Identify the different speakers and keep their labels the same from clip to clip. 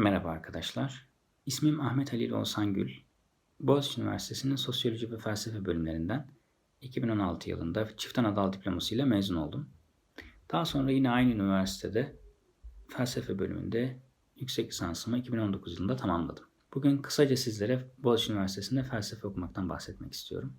Speaker 1: Merhaba arkadaşlar. İsmim Ahmet Halil Oğuzhan Gül. Boğaziçi Üniversitesi'nin Sosyoloji ve Felsefe bölümlerinden 2016 yılında çift anadal diploması ile mezun oldum. Daha sonra yine aynı üniversitede felsefe bölümünde yüksek lisansımı 2019 yılında tamamladım. Bugün kısaca sizlere Boğaziçi Üniversitesi'nde felsefe okumaktan bahsetmek istiyorum.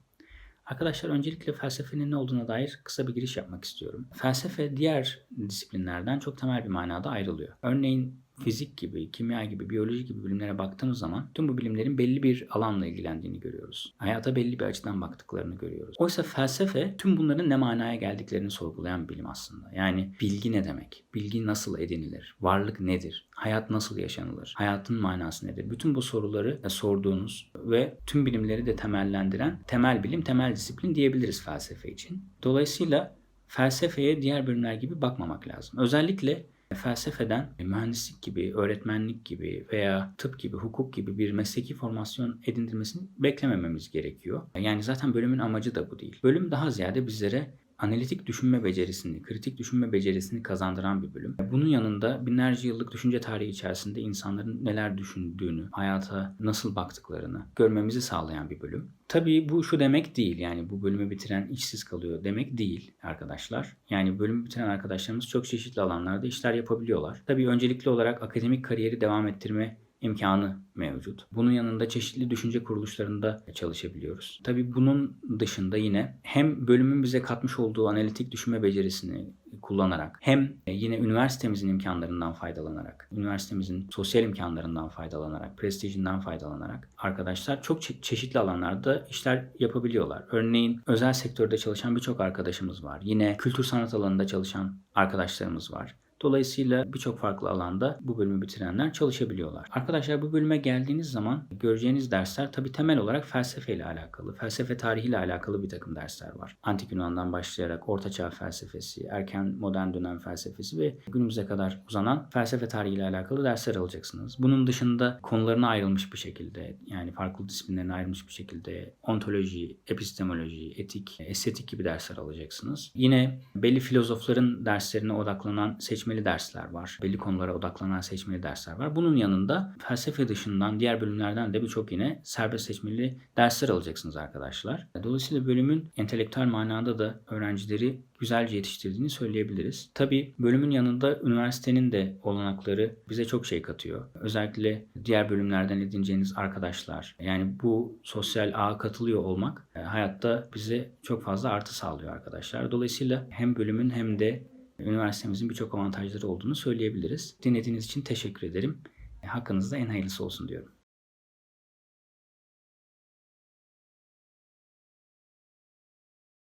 Speaker 1: Arkadaşlar öncelikle felsefenin ne olduğuna dair kısa bir giriş yapmak istiyorum. Felsefe diğer disiplinlerden çok temel bir manada ayrılıyor. Örneğin fizik gibi, kimya gibi, biyoloji gibi bilimlere baktığımız zaman tüm bu bilimlerin belli bir alanla ilgilendiğini görüyoruz. Hayata belli bir açıdan baktıklarını görüyoruz. Oysa felsefe tüm bunların ne manaya geldiklerini sorgulayan bilim aslında. Yani bilgi ne demek? Bilgi nasıl edinilir? Varlık nedir? Hayat nasıl yaşanılır? Hayatın manası nedir? Bütün bu soruları sorduğunuz ve tüm bilimleri de temellendiren temel bilim, temel disiplin diyebiliriz felsefe için. Dolayısıyla felsefeye diğer bölümler gibi bakmamak lazım. Özellikle felsefeden mühendislik gibi, öğretmenlik gibi veya tıp gibi, hukuk gibi bir mesleki formasyon edindirmesini beklemememiz gerekiyor. Yani zaten bölümün amacı da bu değil. Bölüm daha ziyade bizlere analitik düşünme becerisini, kritik düşünme becerisini kazandıran bir bölüm. Bunun yanında binlerce yıllık düşünce tarihi içerisinde insanların neler düşündüğünü, hayata nasıl baktıklarını görmemizi sağlayan bir bölüm. Tabii bu şu demek değil yani bu bölümü bitiren işsiz kalıyor demek değil arkadaşlar. Yani bölümü bitiren arkadaşlarımız çok çeşitli alanlarda işler yapabiliyorlar. Tabii öncelikli olarak akademik kariyeri devam ettirme imkanı mevcut. Bunun yanında çeşitli düşünce kuruluşlarında çalışabiliyoruz. Tabii bunun dışında yine hem bölümün bize katmış olduğu analitik düşünme becerisini kullanarak hem yine üniversitemizin imkanlarından faydalanarak, üniversitemizin sosyal imkanlarından faydalanarak, prestijinden faydalanarak arkadaşlar çok çe- çeşitli alanlarda işler yapabiliyorlar. Örneğin özel sektörde çalışan birçok arkadaşımız var. Yine kültür sanat alanında çalışan arkadaşlarımız var. Dolayısıyla birçok farklı alanda bu bölümü bitirenler çalışabiliyorlar. Arkadaşlar bu bölüme geldiğiniz zaman göreceğiniz dersler tabi temel olarak felsefe ile alakalı, felsefe tarihi ile alakalı bir takım dersler var. Antik Yunan'dan başlayarak Orta Çağ felsefesi, erken modern dönem felsefesi ve günümüze kadar uzanan felsefe tarihi ile alakalı dersler alacaksınız. Bunun dışında konularına ayrılmış bir şekilde yani farklı disiplinlerine ayrılmış bir şekilde ontoloji, epistemoloji, etik, estetik gibi dersler alacaksınız. Yine belli filozofların derslerine odaklanan seçme seçmeli dersler var. Belli konulara odaklanan seçmeli dersler var. Bunun yanında felsefe dışından diğer bölümlerden de birçok yine serbest seçmeli dersler alacaksınız arkadaşlar. Dolayısıyla bölümün entelektüel manada da öğrencileri güzelce yetiştirdiğini söyleyebiliriz. Tabi bölümün yanında üniversitenin de olanakları bize çok şey katıyor. Özellikle diğer bölümlerden edineceğiniz arkadaşlar. Yani bu sosyal ağa katılıyor olmak e, hayatta bize çok fazla artı sağlıyor arkadaşlar. Dolayısıyla hem bölümün hem de üniversitemizin birçok avantajları olduğunu söyleyebiliriz. Dinlediğiniz için teşekkür ederim. Hakkınızda en hayırlısı olsun diyorum.